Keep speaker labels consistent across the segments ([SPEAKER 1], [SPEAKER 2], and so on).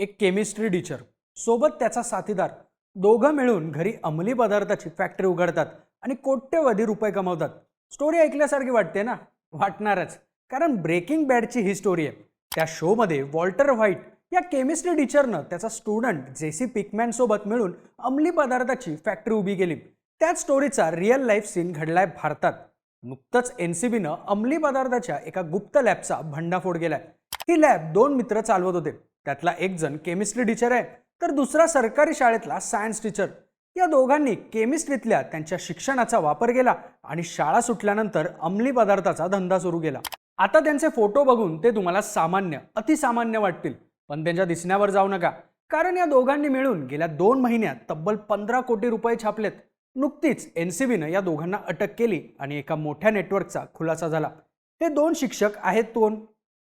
[SPEAKER 1] एक chemistry teacher. सोबत त्याचा साथीदार. दोघं मिळून घरी अंमली पदार्थाची फॅक्टरी उघडतात आणि कोट्यवधी रुपये कमवतात. स्टोरी ऐकल्यासारखी वाटते ना? वाटणारच. कारण ब्रेकिंग बॅडची ही स्टोरी आहे. त्या शोमध्ये वॉल्टर व्हाईट या केमिस्ट्री टीचरनं त्याचा स्टुडंट जेसी पिकमॅन सोबत मिळून अंमली पदार्थाची फॅक्टरी उभी केली. त्याच स्टोरीचा रिअल लाईफ सीन घडलाय भारतात. नुकतंच एन सी बीनं अंमली पदार्थाच्या एका गुप्त लॅबचा भंडाफोड केलाय. ही लॅब दोन मित्र चालवत होते. त्यातला एक जण केमिस्ट्री टीचर आहे. तर दुसरा सरकारी शाळेतला सायन्स टीचर या दोघांनी केमिस्ट्रीतल्या त्यांच्या शिक्षणाचा वापर केला आणि शाळा सुटल्यानंतर अंमली पदार्थाचा धंदा सुरू केला. आता त्यांचे फोटो बघून ते तुम्हाला सामान्य अतिसामान्य वाटतील. पण त्यांच्या दिसण्यावर जाऊ नका. कारण या दोघांनी मिळून गेल्या दोन महिन्यात तब्बल पंधरा कोटी रुपये छापलेत. नुकतीच एन सी बीनं या दोघांना अटक केली आणि एका मोठ्या नेटवर्कचा खुलासा झाला. हे दोन शिक्षक आहेत कोण?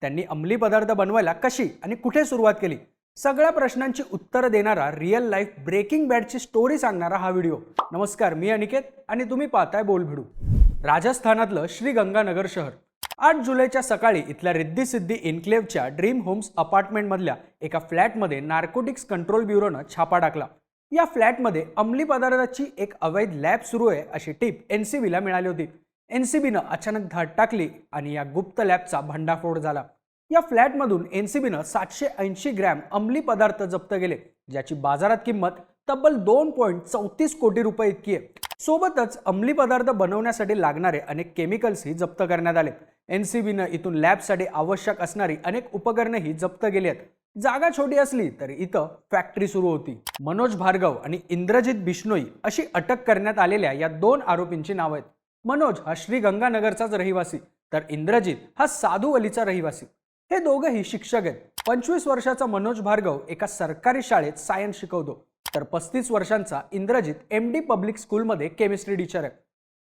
[SPEAKER 1] त्यांनी अंमली पदार्थ बनवायला कशी आणि कुठे सुरुवात केली? सगळ्या प्रश्नांची उत्तरं देणारा रिअल लाईफ ब्रेकिंग बॅडची स्टोरी सांगणारा हा व्हिडिओ नमस्कार मी अनिकेत आणि तुम्ही पाहताय बोल भिडू. राजस्थानातलं श्री गंगानगर शहर. आठ जुलैच्या सकाळी इथल्या रिद्धी सिद्धी इन्क्लेव्हच्या ड्रीम होम्स अपार्टमेंटमधल्या एका फ्लॅटमध्ये नार्कोटिक्स कंट्रोल ब्युरोनं छापा टाकला. या फ्लॅटमध्ये अंमली पदार्थाची एक अवैध लॅब सुरू आहे अशी टीप एन सी बीला मिळाली होती. एन सी बीनं अचानक धाड टाकली आणि या गुप्त लॅबचा भंडाफोड झाला. या फ्लॅटमधून एन सी बीनं सातशे ऐंशी ग्रॅम अंमली पदार्थ जप्त केले ज्याची बाजारात किंमत तब्बल दोन पॉईंट चौतीस कोटी रुपये इतकी आहे. सोबतच अंमली पदार्थ बनवण्यासाठी लागणारे अनेक केमिकल्सही जप्त करण्यात आले. एन सी बीनं इथून लॅबसाठी आवश्यक असणारी अनेक उपकरणेही जप्त केली आहेत. जागा छोटी असली तरी इथं फॅक्टरी सुरू होती. मनोज भार्गव आणि इंद्रजित बिश्नोई अशी अटक करण्यात आलेल्या या दोन आरोपींची नावं आहेत. मनोज हा श्री गंगानगरचाच रहिवासी तर इंद्रजित हा साधू अलीचा रहिवासी. हे दोघंही शिक्षक आहेत. पंचवीस वर्षाचा मनोज भार्गव एका सरकारी शाळेत सायन्स शिकवतो. तर पस्तीस वर्षांचा इंद्रजित एम डी पब्लिक स्कूलमध्ये केमिस्ट्री टीचर आहे.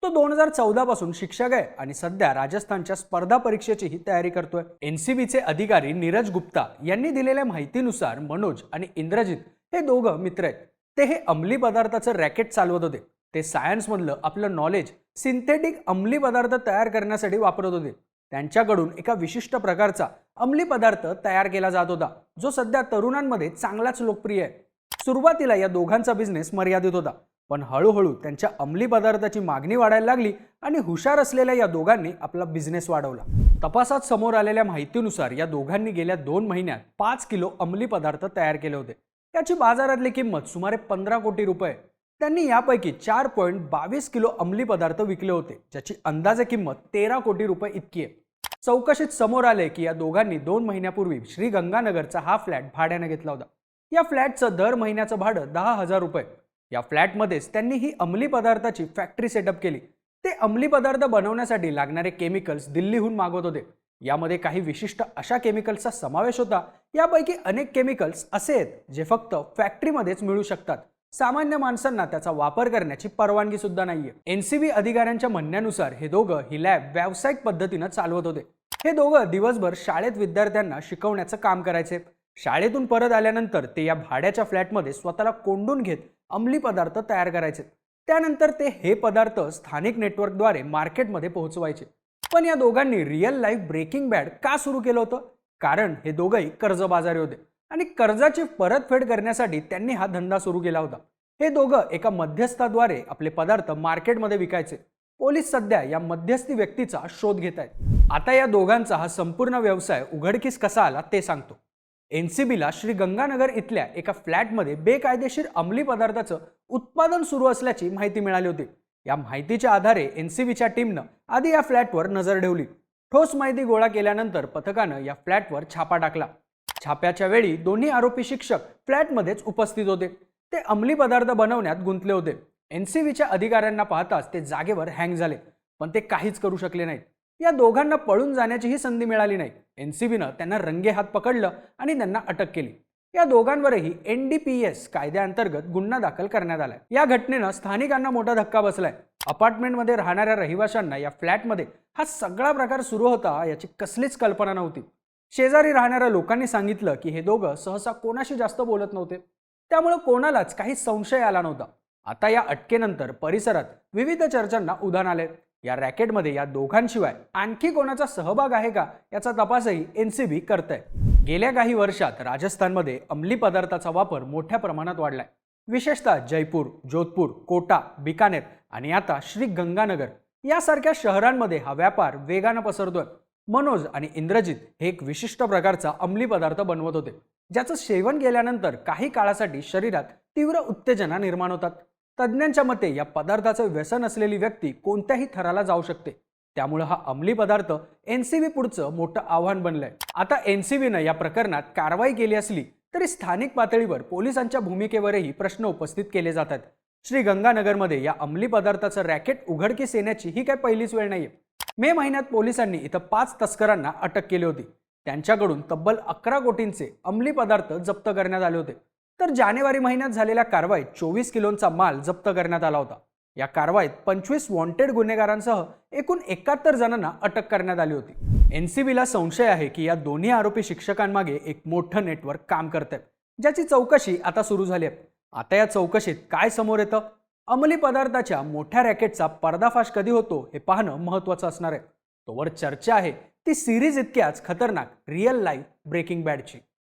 [SPEAKER 1] तो दोन हजार चौदा पासून शिक्षक आहे आणि सध्या राजस्थानच्या स्पर्धा परीक्षेचीही तयारी करतोय. एनसीबीचे अधिकारी नीरज गुप्ता यांनी दिलेल्या माहितीनुसार मनोज आणि इंद्रजित हे दोघं मित्र आहेत. ते हे अंमली पदार्थाचं रॅकेट चालवत होते. ते सायन्समधलं आपलं नॉलेज सिंथेटिक अंमली पदार्थ तयार करण्यासाठी वापरत होते. त्यांच्याकडून एका विशिष्ट प्रकारचा अंमली पदार्थ तयार केला जात होता जो सध्या तरुणांमध्ये चांगलाच लोकप्रिय आहे. सुरुवातीला या दोघांचा बिझनेस मर्यादित होता पण हळूहळू त्यांच्या अंमली पदार्थाची मागणी वाढायला लागली आणि हुशार असलेल्या या दोघांनी आपला बिझनेस वाढवला. तपासात समोर आलेल्या माहितीनुसार या दोघांनी गेल्या दोन महिन्यात पाच किलो अंमली पदार्थ तयार केले होते. याची बाजारातली किंमत सुमारे पंधरा कोटी रुपये त्यांनी यापैकी चार पॉईंट बावीस किलो अंमली पदार्थ विकले होते ज्याची अंदाजे किंमत तेरा कोटी रुपये इतकी आहे. चौकशीत समोर आले की या दोघांनी दोन महिन्यापूर्वी श्री गंगानगरचा हा फ्लॅट भाड्याने घेतला होता. या फ्लॅटचं दर महिन्याचं भाडं दहा हजार रुपये. या फ्लॅटमध्येच त्यांनी ही अंमली पदार्थाची फॅक्टरी सेटअप केली. ते अंमली पदार्थ बनवण्यासाठी लागणारे केमिकल्स दिल्लीहून मागवत होते. यामध्ये काही विशिष्ट अशा केमिकल्सचा समावेश होता. यापैकी अनेक केमिकल्स असे आहेत जे फक्त फॅक्टरीमध्येच मिळू शकतात. सामान्य माणसांना त्याचा वापर करण्याची परवानगी सुद्धा नाहीये एनसीबी अधिकाऱ्यांच्या म्हणण्यानुसार हे दोघं ही लॅब व्यावसायिक पद्धतीनं चालवत होते. हे दोघं दिवसभर शाळेत विद्यार्थ्यांना शिकवण्याचं काम करायचे. शाळेतून परत आल्यानंतर ते या भाड्याच्या फ्लॅटमध्ये स्वतःला कोंडून घेत अंमली पदार्थ तयार करायचे. त्यानंतर ते हे पदार्थ स्थानिक नेटवर्कद्वारे मार्केटमध्ये पोहोचवायचे. पण या दोघांनी रिअल लाईफ ब्रेकिंग बॅड का सुरू केलं होतं? कारण हे दोघंही कर्जबाजारी होते. आणि कर्जाची परतफेड करण्यासाठी त्यांनी हा धंदा सुरू केला होता. हे दोघं एका मध्यस्थाद्वारे आपले पदार्थ मार्केटमध्ये विकायचे. पोलीस सध्या या मध्यस्थी व्यक्तीचा शोध घेत आहेत. आता या दोघांचा हा संपूर्ण व्यवसाय उघडकीस कसा आला ते सांगतो. एन सी बीला श्री गंगानगर इथल्या एका फ्लॅटमध्ये बेकायदेशीर अंमली पदार्थाचं उत्पादन सुरू असल्याची माहिती मिळाली होती. या माहितीच्या आधारे एन सी बीच्या टीमनं आधी या फ्लॅटवर नजर ठेवली. ठोस माहिती गोळा केल्यानंतर पथकानं या फ्लॅटवर छापा टाकला. छाप्याच्या वेळी दोन्ही आरोपी शिक्षक फ्लॅटमध्येच उपस्थित होते. ते अंमली पदार्थ बनवण्यात गुंतले होते. एन सी व्हीच्या अधिकाऱ्यांना पाहताच ते जागेवर हँग झाले पण ते काहीच करू शकले नाहीत. या दोघांना पळून जाण्याचीही संधी मिळाली नाही. एन सी बीनं त्यांना रंगे हात पकडलं आणि त्यांना अटक केली. या दोघांवरही एन डी पी एस कायद्याअंतर्गत गुन्हा दाखल करण्यात आलाय. या घटनेनं स्थानिकांना मोठा धक्का बसलाय. अपार्टमेंटमध्ये राहणाऱ्या रहिवाशांना या फ्लॅटमध्ये हा सगळा प्रकार सुरू होता याची कसलीच कल्पना नव्हती. शेजारी राहणाऱ्या लोकांनी सांगितलं की हे दोघं सहसा कोणाशी जास्त बोलत नव्हते. त्यामुळं कोणालाच काही संशय आला नव्हता. आता या अटकेनंतर परिसरात विविध चर्चांना उधाण आले या रॅकेटमध्ये या दोघांशिवाय आणखी कोणाचा सहभाग आहे का याचा तपासही एन सी बी करत आहे गेल्या काही वर्षात राजस्थानमध्ये अंमली पदार्थाचा वापर मोठ्या प्रमाणात वाढलाय. विशेषतः जयपूर जोधपूर कोटा बिकानेर आणि आता श्री गंगानगर यासारख्या शहरांमध्ये हा व्यापार वेगानं पसरतोय. मनोज आणि इंद्रजित हे एक विशिष्ट प्रकारचा अंमली पदार्थ बनवत होते ज्याचं सेवन केल्यानंतर काही काळासाठी शरीरात तीव्र उत्तेजना निर्माण होतात. तज्ज्ञांच्या मते या पदार्थाचं व्यसन असलेली व्यक्ती कोणत्याही थराला जाऊ शकते. त्यामुळे हा अंमली पदार्थ एनसीबी पुढचं मोठं आव्हान बनलंय. आता एनसीबीनं या प्रकरणात कारवाई केली असली तरी स्थानिक पातळीवर पोलिसांच्या भूमिकेवरही प्रश्न उपस्थित केले जातात. श्री गंगानगरमध्ये या अंमली पदार्थाचं रॅकेट उघडकीस येण्याची ही काय पहिलीच वेळ नाहीये. मे महिन्यात पोलिसांनी इथं पाच तस्करांना अटक केली होती. त्यांच्याकडून तब्बल अकरा कोटींचे अंमली पदार्थ जप्त करण्यात आले होते. तर जानेवारी महिन्यात झालेल्या कारवाईत चोवीस किलोंचा माल जप्त करण्यात आला होता. या कारवाईत पंचवीस वॉन्टेड गुन्हेगारांसह एकूण एकाहत्तर जणांना अटक करण्यात आली होती. एनसीबीला संशय आहे की या दोन्ही आरोपी शिक्षकांमागे एक मोठं नेटवर्क काम करत आहे ज्याची चौकशी आता सुरू झाली आहे. आता या चौकशीत काय समोर येतं? अंमली पदार्थाच्या मोठ्या रॅकेटचा पर्दाफाश कधी होतो हे पाहणं महत्त्वाचं असणार आहे. तोवर चर्चा आहे. ती सिरीज इतक्याच खतरनाक रिअल लाईफ ब्रेकिंग बॅडची